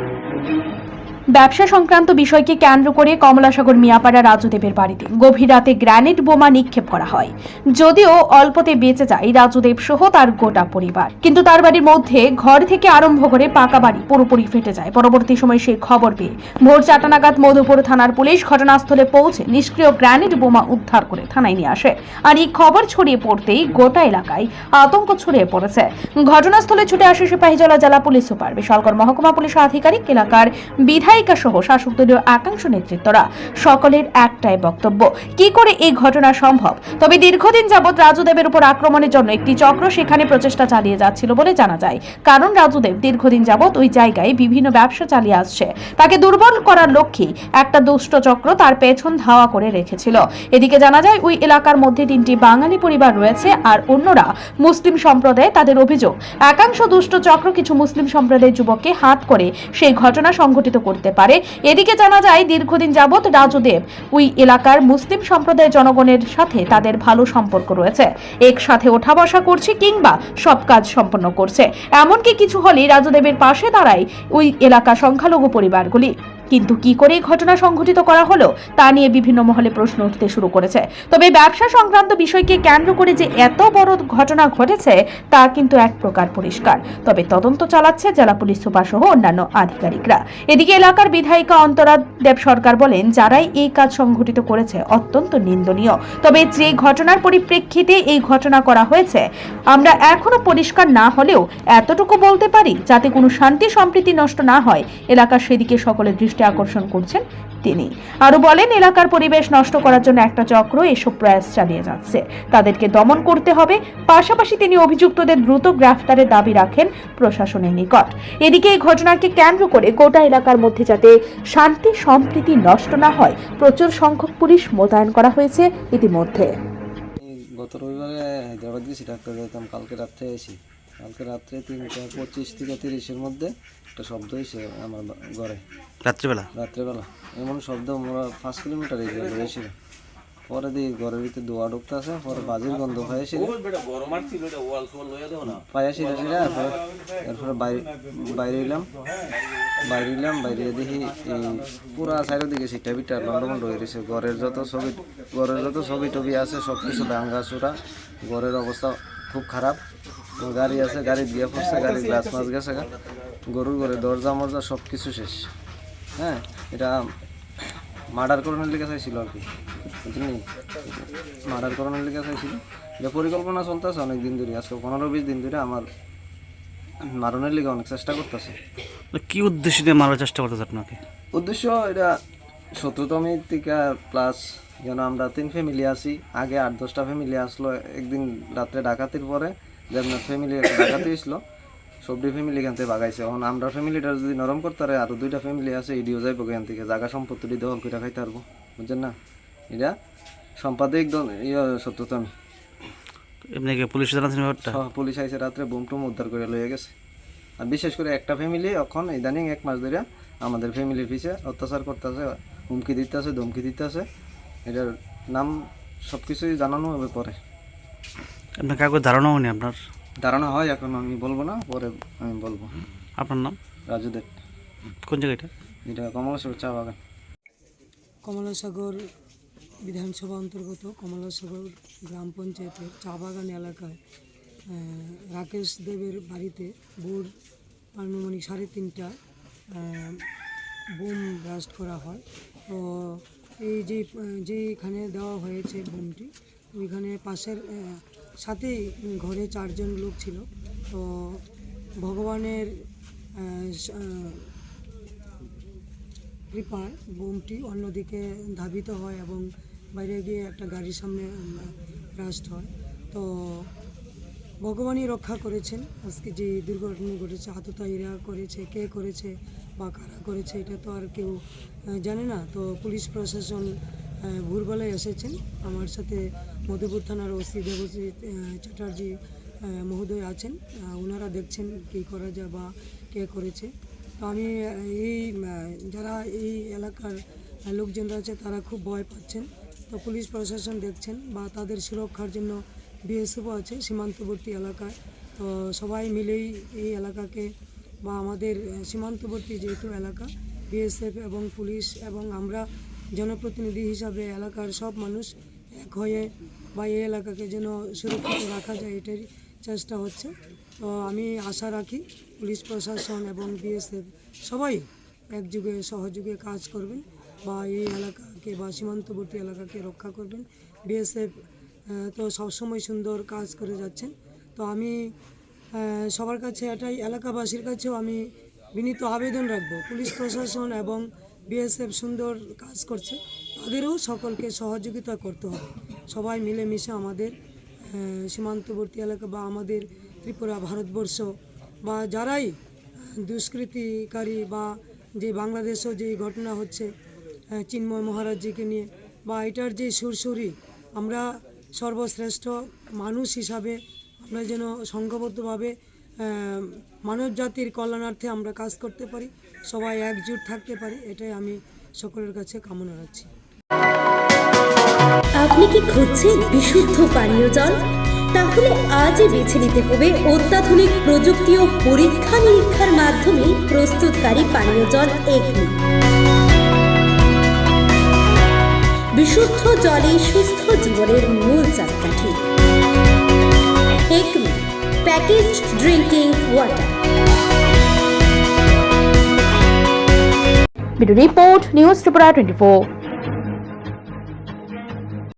Thank you. ব্যবসা সংক্রান্ত বিষয়কে কেন্দ্র করে কমলাসাগর মিয়াপাড়া রাজুদেবের বাড়িতে গভীর রাতে গ্র্যানেড বোমা নিক্ষেপ করা হয়। যদিও অল্পতে বেঁচে যায় রাজুদেব সহ তার গোটা পরিবার। কিন্তু তার বাড়ির মধ্যে ঘর থেকে আরম্ভ করে পাকা বাড়ি পুরোপুরি ফেটে যায়। পরবর্তী সময় সেই খবর পেয়ে ভোর চারটা নাগাদ মধুপুর থানার পুলিশ ঘটনাস্থলে পৌঁছে নিষ্ক্রিয় গ্র্যানেড বোমা উদ্ধার করে থানায় নিয়ে আসে। আর এই খবর ছড়িয়ে পড়তেই গোটা এলাকায় আতঙ্ক ছড়িয়ে পড়েছে। ঘটনাস্থলে ছুটে আসে সিপাহীজলা জেলা পুলিশ সুপার। বিশালগড় মহকুমা পুলিশ আধিকারিক এলাকার বিধায়িকা সহ শাসক দলীয় একাংশ নেতৃত্বরা সকলের একটাই বক্তব্য। কি করে এই ঘটনা সম্ভব? তবে দীর্ঘদিন যাবৎ রাজুদেবের উপর আক্রমণের জন্য একটি চক্র সেখানে প্রচেষ্টা চালিয়ে যাচ্ছিল বলে জানা যায়। কারণ রাজুদেব দীর্ঘদিন যাবৎ ওই জায়গায় বিভিন্ন ব্যবসা চালিয়ে আসছে। তাকে দুর্বল করার লক্ষ্যে একটা দুষ্ট চক্র তার পেছন ধাওয়া করে রেখেছিল। এদিকে জানা যায়, ওই এলাকার মধ্যে তিনটি বাঙালি পরিবার রয়েছে আর অন্যরা মুসলিম সম্প্রদায় তাদের অভিযোগ। একাংশ দুষ্ট চক্র কিছু মুসলিম সম্প্রদায়ের যুবককে হাত করে সেই ঘটনা সংঘটিত করতে পারে। এদিকে জানা যায়, দীর্ঘদিন যাবৎ রাজুদেব ওই এলাকার মুসলিম সম্প্রদায়ের জনগণের সাথে তাদের ভালো সম্পর্ক রয়েছে। একসাথে ওঠা বসা করছে কিংবা সব কাজ সম্পন্ন করছে। এমনকি কিছু হলেই রাজুদেবের পাশে দাঁড়ায় ওই এলাকা সংখ্যালঘু পরিবারগুলি। কিন্তু কি করে ঘটনা সংঘটিত করা হলো, তা নিয়ে বিভিন্ন মহলে প্রশ্ন উঠতে শুরু করেছে। তবে ব্যবসা সংক্রান্ত বিষয়কে কেন্দ্র করে যে এত বড় ঘটনা ঘটেছে, তা কিন্তু এক প্রকার পরিষ্কার। তবে তদন্ত চালাচ্ছে জেলা পুলিশ সুপার সহ অন্যান্য আধিকারিকরা। এদিকে এলাকার বিধায়িকা অন্তরা দেব সরকার বলেন, যারাই এই কাজ সংঘটিত করেছে অত্যন্ত নিন্দনীয়। তবে যে ঘটনার পরিপ্রেক্ষিতে এই ঘটনা করা হয়েছে, আমরা এখনও পরিষ্কার না হলেও এতটুকু বলতে পারি, যাতে কোনো শান্তি সম্প্রীতি নষ্ট না হয়। এলাকার সেদিকে সকলের দৃষ্টি আকর্ষণ করছেন তিনি। আরও বলেন, এলাকার পরিবেশ নষ্ট করার জন্য একটা চক্র এসব প্রয়াস চালিয়ে যাচ্ছে। তাদেরকে দমন করতে হবে। পাশাপাশি তিনি অভিযুক্তদের দ্রুত গ্রেফতারের দাবি রাখেন প্রশাসনের নিকট। এদিকে এই ঘটনাকে কেন্দ্র করে গোটা এলাকার মধ্যে যাতে শান্তি, সম্প্রীতি নষ্ট না হয়, প্রচুর সংখ্যক পুলিশ মোতায়েন করা হয়েছে ইতিমধ্যে। গত রবিবারে হায়দ্রাবাদ গেছি ডাক্তার যেতাম কালকে রাত্রে এসি কালকে রাত্রে তিনটা পঁচিশ থেকে তিরিশের মধ্যে একটা শব্দ হয়েছে আমার ঘরে। রাত্রিবেলা? রাত্রেবেলা। এমন শব্দ আমরা পাঁচ কিলোমিটার এগিয়ে রয়েছিল পরে দিয়ে ঘরের ভিতরে দোয়া ঢুকতে আছে পরে বাজির গন্ধ পাইছি পাইয়াছি এরপরে এরপরে বাইরে বাইরে এলাম। বাইরে এলাম বাইরে দেখি এই পুরা সাইডের দিকে সিটটা বিটা লন্ডমন্ড হয়ে গেছে। ঘরের যত ছবি ঘরের যত ছবি টবি আছে সব কিছু ভাঙ্গা চূড়া। ঘরের অবস্থা খুব খারাপ। গাড়ি আছে গাড়ি দিয়ে পড়ছে গাড়ি গ্লাস মাছ গেছে। গরুর ঘরে দরজা মরজা সব কিছু শেষ। হ্যাঁ এটা মার্ডার করানোর লেগে চাইছিল আর কি বুঝলি? মার্ডার করানোর লেগে চাইছিল। এটা পরিকল্পনা চলতেছে অনেক দিন ধরে আজকে পনেরো বিশ দিন ধরে আমার মারণের লেগে অনেক চেষ্টা করতেছে। কি উদ্দেশ্য দিয়ে মারার চেষ্টা করতেছে আপনাকে? উদ্দেশ্য এটা শত্রুতমী থেকে প্লাস যেন আমরা তিন ফ্যামিলি আছি। আগে আট দশটা ফ্যামিলি আসলো। একদিন রাত্রে ডাকাতির পরে যেমন ফ্যামিলি ডাকাতি আসলো সবটি ফ্যামিলি এখান থেকে বাগাইছে এখন আমরা ফ্যামিলিটা যদি নরম করতে পারে আরও দুইটা ফ্যামিলি আছে ইডিও যাইব এখান থেকে। জায়গা সম্পত্তি দখল করে খাইতে পারব। বুঝছেন না? এটা সম্পাদিক ইয়ে শত্রুতমী এমনি কি পুলিশ জানাচ্ছেন ব্যাপারটা? সহ পুলিশ আইসে রাত্রে বুম টুম উদ্ধার করে লয়ে গেছে। আর বিশেষ করে একটা ফ্যামিলি এখন ইদানিং এক মাস ধরে আমাদের ফ্যামিলির পিছে অত্যাচার করতেছে হুমকি দিতেছে ধমকি দিতেছে। এটার নাম সব কিছুই জানানো হবে পরে। আপনার কাউকে ধারণা হয়নি আপনার? ধারণা হয় এখন আমি বলব না পরে আমি বলব। আপনার নাম? রাজু রাজুদেব কোন জায়গাটা এটা? এটা কমলাসাগর চা বাগান। কমলাসাগর বিধানসভা অন্তর্গত কমলাসাগর গ্রাম পঞ্চায়েতের চা বাগান এলাকায় রাকেশ দেবের বাড়িতে ভোর আনুমানিক সাড়ে তিনটা বোম ব্লাস্ট করা হয়। তো এই যে যেখানে দেওয়া হয়েছে বোমটি ওইখানে পাশের সাথেই ঘরে চারজন লোক ছিল। তো ভগবানের কৃপায় বোমটি অন্যদিকে ধাবিত হয় এবং বাইরে গিয়ে একটা গাড়ির সামনে ব্রাস্ট হয়। তো ভগবানই রক্ষা করেছেন। আজকে যে দুর্ঘটনা ঘটেছে আততায়ীরা করেছে, কে করেছে বা কারা করেছে এটা তো আর কেউ জানে না। তো পুলিশ প্রশাসন ভোরবেলায় এসেছেন। আমার সাথে মধুপুর থানার ওসি দেবজিৎ চ্যাটার্জি মহোদয় আছেন। ওনারা দেখছেন কী করা যায় বা কে করেছে। তো আমি এই যারা এই এলাকার লোকজনরা আছে, তারা খুব ভয় পাচ্ছেন। তো পুলিশ প্রশাসন দেখছেন বা তাদের সুরক্ষার জন্য বিএসএফও আছে সীমান্তবর্তী এলাকায়। তো সবাই মিলেই এই এলাকাকে বা আমাদের সীমান্তবর্তী যেহেতু এলাকা বিএসএফ এবং পুলিশ এবং আমরা জনপ্রতিনিধি হিসাবে এলাকার সব মানুষ এক হয়ে বা এই এলাকাকে যেন সুরক্ষিত রাখা যায়, এটারই চেষ্টা হচ্ছে। তো আমি আশা রাখি পুলিশ প্রশাসন এবং বিএসএফ সবাই একযুগে, সহযোগে কাজ করবেন বা এই এলাকাকে বা সীমান্তবর্তী এলাকাকে রক্ষা করবেন। বিএসএফ তো সবসময় সুন্দর কাজ করে যাচ্ছেন। তো আমি সবার কাছে এটাই, এলাকাবাসীর কাছেও আমি বিনীত আবেদন রাখব। পুলিশ প্রশাসন এবং বিএসএফ সুন্দর কাজ করছে, তাদেরও সকলকে সহযোগিতা করতে হবে। সবাই মিলেমিশে আমাদের সীমান্তবর্তী এলাকা বা আমাদের ত্রিপুরা ভারতবর্ষ বা যারাই দুষ্কৃতিকারী বা যে বাংলাদেশেও যে ঘটনা হচ্ছে চিন্ময় মহারাজজিকে নিয়ে বা এটার যে সুরসুরি, আমরা সর্বশ্রেষ্ঠ মানুষ হিসাবে আমরা যেন সংঘবদ্ধভাবে মানব জাতির কল্যাণার্থে আমরা কাজ করতে পারি, সবাই একজুট থাকতে পারি, এটাই আমি সকলের কাছে কামনা রাখছি। আপনি কি খুঁজছেন বিশুদ্ধ পানীয় জল? তাহলে আজই বেছে নিতে হবে অত্যাধুনিক প্রযুক্তি ও পরীক্ষা নিরীক্ষার মাধ্যমে প্রস্তুতকারী পানীয় জল এগনি। বিশুদ্ধ জলে সুস্থ জীবনের মূল চাকাঠি। Package drinking water bureau report news Tripura twenty